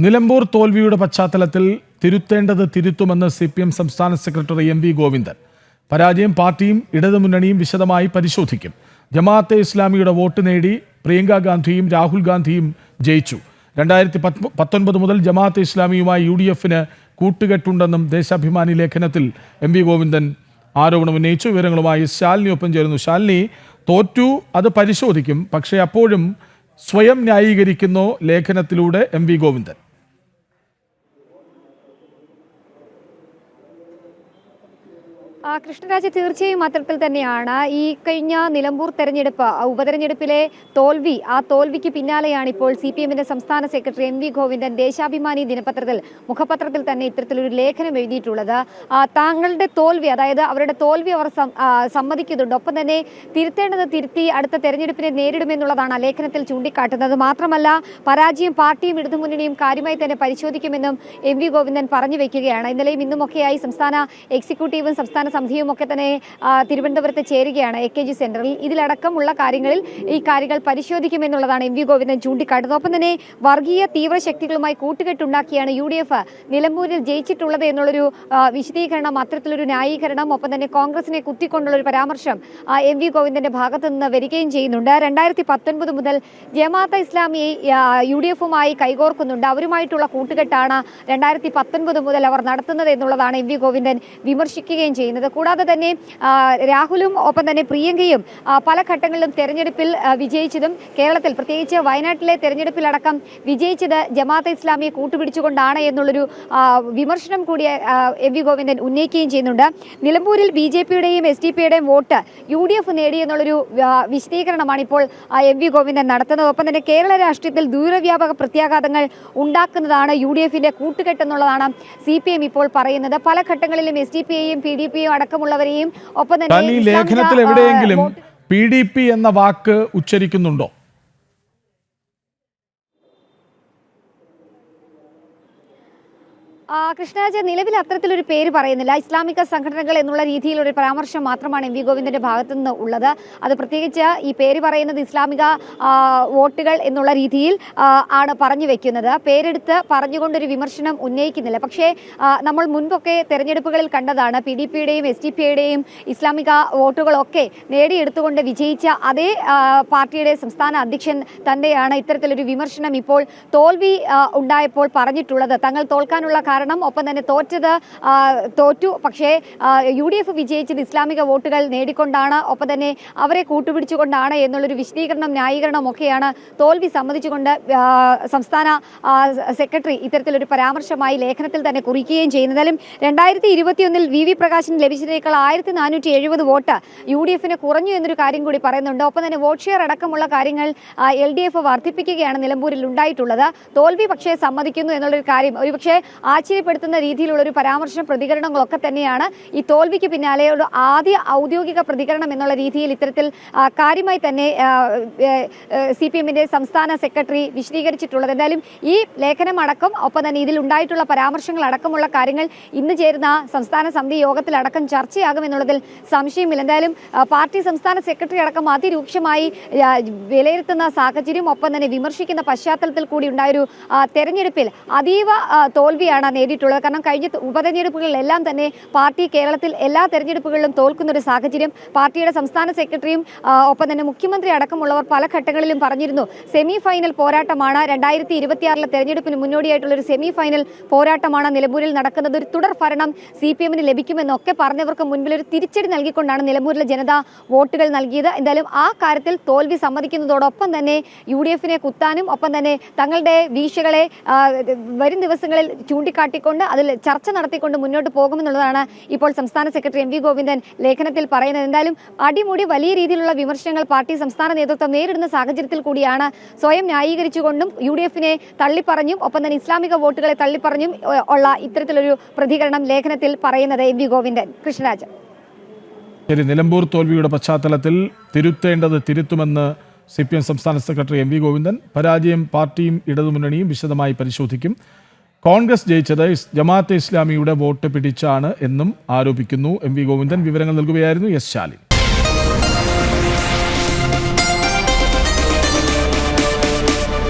നിലമ്പൂർ തോൽവിയുടെ പശ്ചാത്തലത്തിൽ തിരുത്തേണ്ടത് തിരുത്തുമെന്ന് സി പി എം സംസ്ഥാന സെക്രട്ടറി എം വി ഗോവിന്ദൻ. പരാജയം പാർട്ടിയും ഇടതുമുന്നണിയും വിശദമായി പരിശോധിക്കും. ജമാഅത്തെ ഇസ്ലാമിയുടെ വോട്ട് നേടി പ്രിയങ്ക ഗാന്ധിയും രാഹുൽ ഗാന്ധിയും ജയിച്ചു. രണ്ടായിരത്തി പത്തൊൻപത് മുതൽ ജമാഅത്തെ ഇസ്ലാമിയുമായി യു ഡി എഫിന് കൂട്ടുകെട്ടുണ്ടെന്നും ദേശാഭിമാനി ലേഖനത്തിൽ എം വി ഗോവിന്ദൻ ആരോപണം ഉന്നയിച്ചു. വിവരങ്ങളുമായി ശാലിനി ഒപ്പം ചേരുന്നു. ശാലിനി തോറ്റു അത് പരിശോധിക്കും. പക്ഷേ അപ്പോഴും സ്വയം ന്യായീകരിക്കുന്നു ലേഖനത്തിലൂടെ എം വി ഗോവിന്ദൻ. കൃഷ്ണരാജ് തീർച്ചയായും അത്തരത്തിൽ തന്നെയാണ്. ഈ കഴിഞ്ഞ നിലമ്പൂർ തെരഞ്ഞെടുപ്പ് ഉപതെരഞ്ഞെടുപ്പിലെ തോൽവി ആ തോൽവിക്ക് പിന്നാലെയാണ് ഇപ്പോൾ സി പി എമ്മിന്റെ സംസ്ഥാന secretary M V Govindan Deshabhimani ദിനപത്രത്തിൽ മുഖപത്രത്തിൽ തന്നെ ഇത്തരത്തിലൊരു ലേഖനം എഴുതിയിട്ടുള്ളത്. താങ്കളുടെ തോൽവി അതായത് അവരുടെ തോൽവി അവർ സമ്മതിക്കുന്നുണ്ട്. ഒപ്പം തന്നെ തിരുത്തേണ്ടത് തിരുത്തി അടുത്ത തെരഞ്ഞെടുപ്പിനെ നേരിടുമെന്നുള്ളതാണ് ആ ലേഖനത്തിൽ ചൂണ്ടിക്കാട്ടുന്നത്. മാത്രമല്ല പരാജയം പാർട്ടിയും ഇടതുമുന്നണിയും കാര്യമായി തന്നെ പരിശോധിക്കുമെന്നും എം വി ഗോവിന്ദൻ പറഞ്ഞു വെക്കുകയാണ്. ഇന്നലെയും ഇന്നുമൊക്കെയായി സംസ്ഥാന എക്സിക്യൂട്ടീവും സംസ്ഥാന സമിതിയും ഒക്കെ തന്നെ തിരുവനന്തപുരത്ത് ചേരുകയാണ് എ കെ ജി സെന്ററിൽ ഇതിലടക്കമുള്ള കാര്യങ്ങളിൽ ഈ കാര്യങ്ങൾ പരിശോധിക്കുമെന്നുള്ളതാണ് എം വി ഗോവിന്ദൻ ചൂണ്ടിക്കാട്ടുന്നത്. ഒപ്പം തന്നെ വർഗീയ തീവ്ര ശക്തികളുമായി കൂട്ടുകെട്ടുണ്ടാക്കിയാണ് യു ഡി എഫ് നിലമ്പൂരിൽ ജയിച്ചിട്ടുള്ളത് എന്നുള്ളൊരു വിശദീകരണം അത്തരത്തിലൊരു ന്യായീകരണം ഒപ്പം തന്നെ കോൺഗ്രസിനെ കുത്തിക്കൊണ്ടുള്ള ഒരു പരാമർശം എം വി ഗോവിന്ദന്റെ ഭാഗത്തു നിന്ന് വരികയും ചെയ്യുന്നുണ്ട്. രണ്ടായിരത്തി പത്തൊൻപത് മുതൽ ജമാഅത്ത് ഇസ്ലാമിയെ ആ, യു ഡി എഫുമായി കൈകോർക്കുന്നുണ്ട്. അവരുമായിട്ടുള്ള കൂട്ടുകെട്ടാണ് രണ്ടായിരത്തി പത്തൊൻപത് മുതൽ അവർ നടത്തുന്നത് എന്നുള്ളതാണ് എം വി ഗോവിന്ദൻ വിമർശിക്കുകയും ചെയ്യുന്നത്. കൂടാതെ തന്നെ രാഹുലും ഒപ്പം തന്നെ പ്രിയങ്കയും പല ഘട്ടങ്ങളിലും തെരഞ്ഞെടുപ്പിൽ വിജയിച്ചതും കേരളത്തിൽ പ്രത്യേകിച്ച് വയനാട്ടിലെ തെരഞ്ഞെടുപ്പിലടക്കം വിജയിച്ചത് ജമാഅത്തെ ഇസ്ലാമിയെ കൂട്ടുപിടിച്ചുകൊണ്ടാണ് എന്നുള്ളൊരു വിമർശനം കൂടി എം വി ഗോവിന്ദൻ ഉന്നയിക്കുകയും ചെയ്യുന്നുണ്ട്. നിലമ്പൂരിൽ ബി ജെ പിയുടെയും എസ് ഡി പിയുടെയും വോട്ട് യു ഡി എഫ് നേടി എന്നുള്ളൊരു ആ, വിശദീകരണമാണ് ഇപ്പോൾ എം വി ഗോവിന്ദൻ നടത്തുന്നത്. ഒപ്പം തന്നെ കേരള രാഷ്ട്രീയത്തിൽ ദൂരവ്യാപക പ്രത്യാഘാതങ്ങൾ ഉണ്ടാക്കുന്നതാണ് യു ഡി എഫിന്റെ കൂട്ടുകെട്ടെന്നുള്ളതാണ് സി പി എം ഇപ്പോൾ പറയുന്നത്. പല ഘട്ടങ്ങളിലും എസ് ഡി പി ഐയും പി ഡി പിയും അടക്കമുള്ളവരെയും ഒപ്പം തന്നെ ലേഖനത്തിൽ എവിടെയെങ്കിലും പി ഡി പി എന്ന വാക്ക് ഉച്ചരിക്കുന്നുണ്ടോ? കൃഷ്ണരാജ നിലവിൽ അത്തരത്തിലൊരു പേര് പറയുന്നില്ല. ഇസ്ലാമിക സംഘടനകൾ എന്നുള്ള രീതിയിലൊരു പരാമർശം മാത്രമാണ് എം വി ഗോവിന്ദന്റെ ഭാഗത്തു നിന്ന് ഉള്ളത്. അത് പ്രത്യേകിച്ച് ഈ പേര് പറയുന്നത് ഇസ്ലാമിക വോട്ടുകൾ എന്നുള്ള രീതിയിൽ ആണ് പറഞ്ഞു വെക്കുന്നത്. പേരെടുത്ത് പറഞ്ഞുകൊണ്ടൊരു വിമർശനം ഉന്നയിക്കുന്നില്ല. പക്ഷേ നമ്മൾ മുൻപൊക്കെ തെരഞ്ഞെടുപ്പുകളിൽ കണ്ടതാണ് പി ഡി പിയുടെയും എസ് ഡി പിയുടെയും ഇസ്ലാമിക വോട്ടുകളൊക്കെ നേടിയെടുത്തുകൊണ്ട് വിജയിച്ച അതേ പാർട്ടിയുടെ സംസ്ഥാന അധ്യക്ഷൻ തന്നെയാണ് ഇത്തരത്തിലൊരു വിമർശനം ഇപ്പോൾ തോൽവി ഉണ്ടായപ്പോൾ പറഞ്ഞിട്ടുള്ളത്. തങ്ങൾ തോൽക്കാനുള്ള കാരണം ഒപ്പം തന്നെ തോറ്റത് തോറ്റു. പക്ഷേ യു ഡി എഫ് വിജയിച്ചത് ഇസ്ലാമിക വോട്ടുകൾ നേടിക്കൊണ്ടാണ്. ഒപ്പം തന്നെ അവരെ കൂട്ടുപിടിച്ചുകൊണ്ടാണ് എന്നുള്ളൊരു വിശദീകരണം ന്യായീകരണം ഒക്കെയാണ് തോൽവി സമ്മതിച്ചുകൊണ്ട് സംസ്ഥാന ആ, സെക്രട്ടറി ഇത്തരത്തിലൊരു പരാമർശമായി ലേഖനത്തിൽ തന്നെ കുറിക്കുകയും ചെയ്യുന്നതായാലും രണ്ടായിരത്തി ഇരുപത്തിയൊന്നിൽ വി വി പ്രകാശിന് ലഭിച്ചതിനേക്കാൾ ആയിരത്തി നാനൂറ്റി എഴുപത് വോട്ട് യു ഡി എഫിന് കുറഞ്ഞു എന്നൊരു കാര്യം കൂടി പറയുന്നുണ്ട്. ഒപ്പം തന്നെ വോട്ട് ഷെയർ അടക്കമുള്ള കാര്യങ്ങൾ എൽ ഡി എഫ് വർദ്ധിപ്പിക്കുകയാണ് നിലമ്പൂരിൽ ഉണ്ടായിട്ടുള്ളത്. തോൽവി പക്ഷേ സമ്മതിക്കുന്നു എന്നുള്ളൊരു കാര്യം. ഒരുപക്ഷെ ആശ്ചര്യപ്പെടുത്തുന്ന രീതിയിലുള്ള ഒരു പരാമർശം പ്രതികരണങ്ങളൊക്കെ തന്നെയാണ് ഈ തോൽവിക്ക് പിന്നാലെ ഒരു ആദ്യ ഔദ്യോഗിക പ്രതികരണം എന്നുള്ള രീതിയിൽ ഇത്തരത്തിൽ കാര്യമായി തന്നെ സി പി എമ്മിന്റെ സംസ്ഥാന സെക്രട്ടറി വിശദീകരിച്ചിട്ടുള്ളത്. എന്തായാലും ഈ ലേഖനം അടക്കം ഒപ്പം തന്നെ ഇതിൽ ഉണ്ടായിട്ടുള്ള പരാമർശങ്ങൾ അടക്കമുള്ള കാര്യങ്ങൾ ഇന്ന് ചേരുന്ന സംസ്ഥാന സമിതി യോഗത്തിലടക്കം ചർച്ചയാകുമെന്നുള്ളതിൽ സംശയമില്ല. എന്തായാലും പാർട്ടി സംസ്ഥാന സെക്രട്ടറി അടക്കം അതിരൂക്ഷമായി വിലയിരുത്തുന്ന സാഹചര്യം ഒപ്പം തന്നെ വിമർശിക്കുന്ന പശ്ചാത്തലത്തിൽ കൂടി ഉണ്ടായൊരു തെരഞ്ഞെടുപ്പിൽ അതീവ തോൽവിയാണ് നേടിയിട്ടുള്ളത്. കാരണം കഴിഞ്ഞ ഉപതെരഞ്ഞെടുപ്പുകളിലെല്ലാം തന്നെ പാർട്ടി കേരളത്തിൽ എല്ലാ തെരഞ്ഞെടുപ്പുകളിലും തോൽക്കുന്ന ഒരു സാഹചര്യം പാർട്ടിയുടെ സംസ്ഥാന സെക്രട്ടറിയും ഒപ്പം തന്നെ മുഖ്യമന്ത്രി അടക്കമുള്ളവർ പല ഘട്ടങ്ങളിലും പറഞ്ഞിരുന്നു. സെമി ഫൈനൽ പോരാട്ടമാണ് രണ്ടായിരത്തി ഇരുപത്തിയാറിലെ തെരഞ്ഞെടുപ്പിന് മുന്നോടിയായിട്ടുള്ള ഒരു സെമി ഫൈനൽ പോരാട്ടമാണ് നിലമ്പൂരിൽ നടക്കുന്നത്. ഒരു തുടർ ഭരണം സി പി എമ്മിന് ലഭിക്കുമെന്നൊക്കെ പറഞ്ഞവർക്ക് മുൻപിൽ ഒരു തിരിച്ചടി നൽകിക്കൊണ്ടാണ് നിലമ്പൂരിലെ ജനത വോട്ടുകൾ നൽകിയത്. എന്തായാലും ആ കാര്യത്തിൽ തോൽവി സമ്മതിക്കുന്നതോടൊപ്പം തന്നെ യു ഡി എഫിനെ കുത്താനും ഒപ്പം തന്നെ തങ്ങളുടെ വീഴ്ചകളെ വരും ദിവസങ്ങളിൽ ചൂണ്ടിക്കാട്ടിക്കൊണ്ട് അതിൽ ചർച്ച നടത്തിക്കൊണ്ട് മുന്നോട്ട് പോകുമെന്നുള്ളതാണ് ഇപ്പോൾ സംസ്ഥാന സെക്രട്ടറി എം വി ഗോവിന്ദൻ ലേഖനത്തിൽ പറയുന്നത്. എന്തായാലും അടിമുടി വലിയ രീതിയിലുള്ള വിമർശനങ്ങൾ പാർട്ടി സംസ്ഥാന നേതൃത്വം നേരിടുന്ന സാഹചര്യത്തിൽ കൂടിയാണ് സ്വയം ന്യായീകരിച്ചുകൊണ്ടും യു ഡി എഫിനെ തള്ളിപ്പറഞ്ഞും ഒപ്പം തന്നെ ഇസ്ലാമിക വോട്ടുകളെ തള്ളിപ്പറഞ്ഞും ഉള്ള ഇത്തരത്തിലൊരു പ്രതികരണം ലേഖനത്തിൽ പറയുന്നത് എം വി ഗോവിന്ദൻ. കൃഷ്ണരാജ്. ശരി നിലമ്പൂർ തോൽവിയുടെ പശ്ചാത്തലത്തിൽ തിരുത്തേണ്ടത് തിരുത്തുമെന്ന് സി പി എം സംസ്ഥാന സെക്രട്ടറി എം വി ഗോവിന്ദൻ. പരാജയം പാർട്ടിയും ഇടതുമുന്നണിയും വിശദമായി പരിശോധിക്കും. കോൺഗ്രസ് ജയിച്ചത് ജമാഅത്തെ ഇസ്ലാമിയുടെ വോട്ട് പിടിച്ചാണ് എന്നും ആരോപിക്കുന്നു എം വി ഗോവിന്ദൻ. വിവരങ്ങൾ നൽകുകയായിരുന്നു എസ് ശാലിൻ.